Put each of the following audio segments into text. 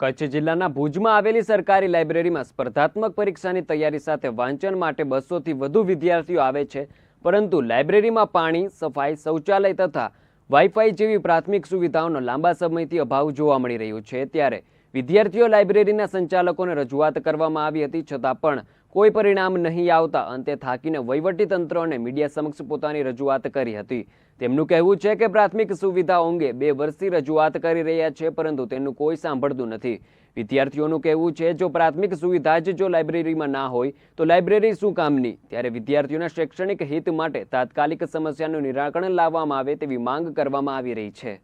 કચ્છ જિલ્લાના ભુજમાં આવેલી સરકારી લાઇબ્રેરીમાં સ્પર્ધાત્મક પરીક્ષાની તૈયારી સાથે વાંચન માટે બસોથી વધુ વિદ્યાર્થીઓ આવે છે. પરંતુ લાઇબ્રેરીમાં પાણી, સફાઈ, શૌચાલય તથા વાઈફાઈ જેવી પ્રાથમિક સુવિધાઓનો લાંબા સમયથી અભાવ જોવા મળી રહ્યો છે. ત્યારે વિદ્યાર્થીઓ લાઇબ્રેરીના સંચાલકોને રજૂઆત કરવામાં આવી હતી, છતાં પણ કોઈ પરિણામ નહીં આવતા અંતે થાકીને વહીવટીતંત્ર અને મીડિયા સમક્ષ પોતાની રજૂઆત કરી હતી. તેમનું કહેવું છે કે પ્રાથમિક સુવિધાઓ અંગે બે વર્ષથી રજૂઆત કરી રહ્યા છે, પરંતુ તેનું કોઈ સાંભળતું નથી. વિદ્યાર્થીઓનું કહેવું છે, જો પ્રાથમિક સુવિધા જ જો લાઇબ્રેરીમાં ના હોય, તો લાઇબ્રેરી શું કામની? ત્યારે વિદ્યાર્થીઓના શૈક્ષણિક હિત માટે તાત્કાલિક સમસ્યાનું નિરાકરણ લાવવામાં આવે તેવી માંગ કરવામાં આવી રહી છે.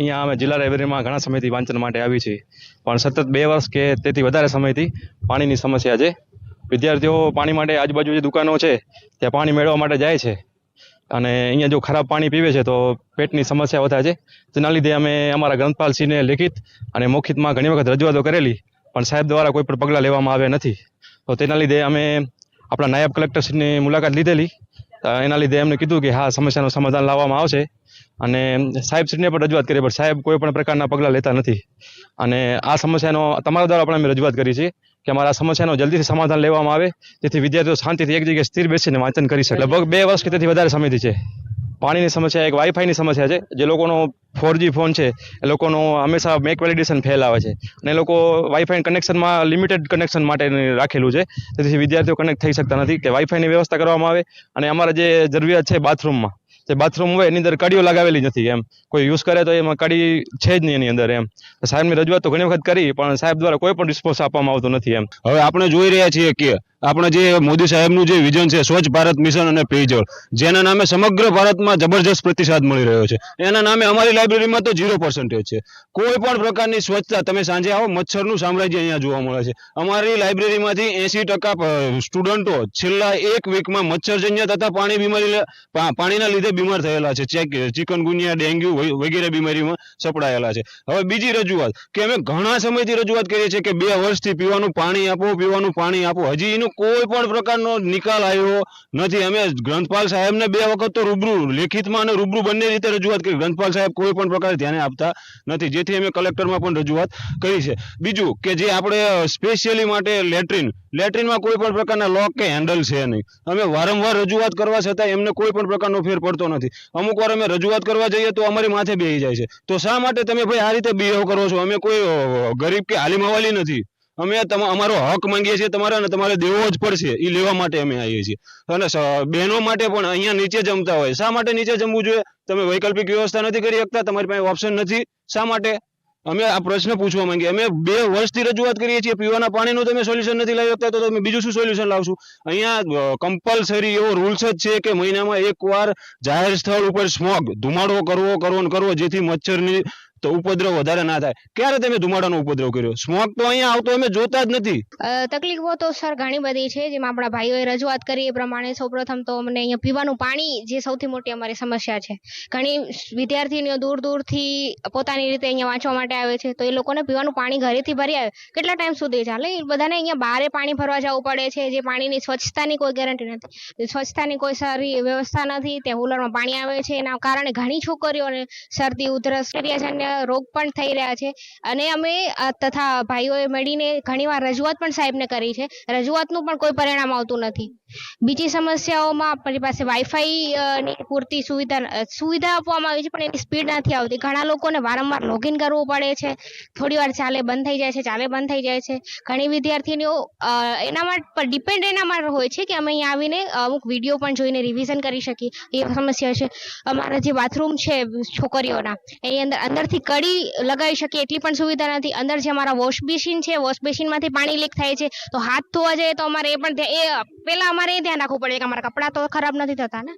અહીંયા અમે જિલ્લા લાઇબ્રેરીમાં ઘણા સમયથી વાંચન માટે આવી છીએ. પણ સતત બે વર્ષ કે તેથી વધારે સમયથી પાણીની સમસ્યા છે. વિદ્યાર્થીઓ પાણી માટે આજુબાજુ જે દુકાનો છે, ત્યાં પાણી મેળવવા માટે જાય છે. અને અહીંયા જો ખરાબ પાણી પીવે છે તો પેટની સમસ્યા વધારે છે. તેના લીધે અમે અમારા ગ્રંથપાલસિંહને લેખિત અને મૌખિતમાં ઘણી વખત રજૂઆતો કરેલી, પણ સાહેબ દ્વારા કોઈ પણ પગલાં લેવામાં આવ્યા નથી. તો તેના લીધે અમે આપણા નાયબ કલેક્ટરશ્રીની મુલાકાત લીધેલી. એના લીધે એમને કીધું કે હા, સમસ્યાનું સમાધાન લાવવામાં આવશે. અને સાહેબશ્રીને પણ રજૂઆત કરી, પણ સાહેબ કોઈ પણ પ્રકારના પગલાં લેતા નથી. અને આ સમસ્યાનો, તમારા દ્વારા પણ અમે રજૂઆત કરી છે કે અમારા સમસ્યાનો જલ્દીથી સમાધાન લેવામાં આવે. જેથી વિદ્યાર્થીઓ શાંતિથી એક જગ્યાએ સ્થિર બેસીને વાંચન કરી શકે. લગભગ બે વર્ષ કે તેથી વધારે સમયથી છે. પાણીની સમસ્યા, એક વાઈફાઈની સમસ્યા છે, જે લોકોનો ફોરજી ફોન છે, એ લોકોનો હંમેશા મેક વેલિડેશન ફેલ આવે છે. અને એ લોકો વાઈફાઈ કનેક્શનમાં લિમિટેડ કનેક્શન માટે રાખેલું છે. તેથી વિદ્યાર્થીઓ કનેક્ટ થઈ શકતા નથી કે વાઈફાઈની વ્યવસ્થા કરવામાં આવે અને અમારા જે જરૂરિયાત છે બાથરૂમમાં જે બાથરૂમ હોય એની અંદર કડીઓ લગાવેલી નથી એમ. કોઈ યુઝ કરે તો એમાં કડી છે જ નહીં એની અંદર એમ. સાહેબની રજૂઆત તો ઘણી વખત કરી, પણ સાહેબ દ્વારા કોઈ પણ રિસ્પોન્સ આપવામાં આવતો નથી એમ. હવે આપણે જોઈ રહ્યા છીએ કે આપણે જે મોદી સાહેબનું જે વિઝન છે, સ્વચ્છ ભારત મિશન અને પેયજળ જેના નામે સમગ્ર ભારતમાં જબરજસ્ત પ્રતિસાદ મળી રહ્યો છે. એના નામે અમારી લાઇબ્રેરીમાં તો ઝીરો પર્સન્ટેજ છે. કોઈ પણ પ્રકારની સ્વચ્છતા, તમે સાંજે આવો, મચ્છરનું સામ્રાજ્ય અહીંયા જોવા મળે છે. અમારી લાઇબ્રેરીમાંથી એસી ટકા સ્ટુડન્ટો છેલ્લા એક વીકમાં મચ્છરજન્ય તથા પાણી બીમારી પાણીના લીધે બીમાર થયેલા છે. ચિકનગુનિયા, ડેન્ગ્યુ વગેરે બીમારીમાં સપડાયેલા છે. હવે બીજી રજૂઆત, કે અમે ઘણા સમયથી રજૂઆત કરીએ છીએ કે બે વર્ષથી પીવાનું પાણી આપો, પીવાનું પાણી આપો. હજી એનો કોઈ પણ પ્રકારનો નિકાલ આવ્યો નથી. અમે ગ્રંથપાલ સાહેબને બે વખત તો રૂબરૂ, લેખિતમાં અને રૂબરૂ બંને રીતે રજૂઆત કરી. ગ્રંથપાલ સાહેબ કોઈ પણ પ્રકારે ધ્યાને આપતા નથી. જેથી અમે કલેક્ટરમાં પણ રજૂઆત કરી છે. બીજું કે જે આપણે સ્પેશિયલી માટે લેટ્રિન, લેટ્રિનમાં કોઈ પણ પ્રકારના લોક કે હેન્ડલ છે નહીં. અમે વારંવાર રજૂઆત કરવા છતાં એમને કોઈ પણ પ્રકારનો ફેર પડતો નથી. અમુક વાર અમે રજૂઆત કરવા જઈએ તો અમારી માથે બેસી જાય છે. તો શા માટે તમે ભાઈ આ રીતે બિહેવ કરો છો? અમે કોઈ ગરીબ કે આલિમ હવાલી નથી. અમે અમારો હક માંગીએ છીએ તમારે અને તમારે દેવો જ પડશે. એ લેવા માટે અમે આવીએ છીએ. અને બહેનો માટે પણ અહીંયા નીચે જમતા હોય. શા માટે નીચે જમવું જોઈએ? તમે વૈકલ્પિક વ્યવસ્થા નથી કરી શકતા, તમારી પાસે ઓપ્શન નથી. શા માટે? અમે આ પ્રશ્ન પૂછવા માંગીએ. અમે બે વર્ષથી રજૂઆત કરીએ છીએ, પીવાના પાણીનું તમે સોલ્યુશન નથી લાવી શકતા, તો તમે બીજું શું સોલ્યુશન લાવશું? અહીંયા કમ્પલસરી એવો રૂલ્સ જ છે કે મહિનામાં એકવાર જાહેર સ્થળ ઉપર સ્મોગ ધુમાડો કરવો કરવો ને કરવો, જેથી મચ્છરની તો ઉપદ્રવ વધારે ના થાય. ક્યારે તમે ધુમાડાનો ઉપદ્રવ કર્યો? સ્મોક તો અહીંયા આવતો અમે જોતા જ નથી. તકલીફો તો સર ઘણી બધી છે. જેમાં આપણા ભાઈઓએ રજૂઆત કરી એ પ્રમાણે સૌપ્રથમ તો અમને અહીંયા પીવાનું પાણી જે સૌથી મોટી અમારી સમસ્યા છે. ઘણી વિદ્યાર્થીનીઓ દૂર દૂરથી પોતાની રીતે અહીંયા વાંચવા માટે આવે છે. તો એ લોકોને પીવાનું પાણી ઘરેથી ભરી આવે. કેટલા ટાઈમ સુધી ચાલે? એ બધાને અહીંયા બારે પાણી ભરવા જવું પડે છે. જે પાણીની સ્વચ્છતાની કોઈ ગેરંટી નથી. સ્વચ્છતાની કોઈ સારી વ્યવસ્થા નથી. ત્યાં હુલરમાં પાણી આવે છે. એના કારણે ઘણી છોકરીઓને શરદી, ઉધરસ મલેરિયાજન્ય રોગ પણ થઈ રહ્યા છે. અને અમે તથા ભાઈઓએ મળીને ઘણીવાર રજૂઆત પણ સાહેબને કરી છે. રજૂઆતનું પણ કોઈ પરિણામ આવતું નથી. બીજી સમસ્યાઓમાં આપણી પાસે વાઈફાઈ પૂરતી સુવિધા સુવિધા આપવામાં આવી છે, પણ એની સ્પીડ નથી આવતી. ઘણા લોકોને વારંવાર લોગિન કરવું પડે છે. થોડી વાર ચાલે બંધ થઈ જાય છે, ચાલે બંધ થઈ જાય છે. ઘણી વિદ્યાર્થીનીઓ એના માટે ડિપેન્ડ એના માટે હોય છે કે અમે અહીંયા આવીને અમુક વીડિયો પણ જોઈને રિવિઝન કરી શકીએ. એ સમસ્યા છે. અમારા જે બાથરૂમ છે, છોકરીઓના, એની અંદર, અંદરથી કડી લગાવી શકીએ એટલી પણ સુવિધા નથી. અંદર જે અમારા વોશ બેસિન છે, વોશ બેસિનમાંથી પાણી લીક થાય છે, તો હાથ ધોવા જઈએ તો અમારે એ પણ એ પહેલા અમારે એ ધ્યાન રાખવું પડે કે અમારા કપડાં તો ખરાબ નથી થતા ને.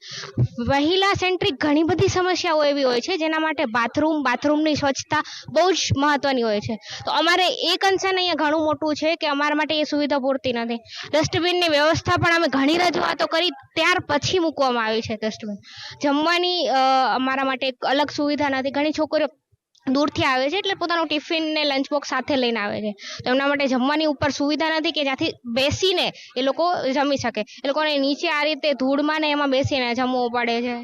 મહિલા સેન્ટ્રિક ઘણી બધી સમસ્યાઓ એવી હોય છે, જેના માટે બાથરૂમ, બાથરૂમની સ્વચ્છતા બહુ જ મહત્વની હોય છે. તો અમારે એ કન્સર્ન અહીંયા ઘણું મોટું છે કે અમારા માટે એ સુવિધા પૂરતી નથી. ડસ્ટબિનની વ્યવસ્થા પણ અમે ઘણી રજૂઆતો કરી, ત્યાર પછી મૂકવામાં આવી છે ડસ્ટબિન. જમવાની અમારા માટે એક અલગ સુવિધા નથી. ઘણી છોકરીઓ દૂરથી આવે છે એટલે પોતાનું ટિફિન ને લંચ બોક્સ સાથે લઈને આવે છે. તો એમના માટે જમવાની ઉપર સુવિધા નથી કે જ્યાંથી બેસીને એ લોકો જમી શકે. એ લોકોને નીચે આ રીતે ધૂળમાં ને એમાં બેસીને જમવું પડે છે.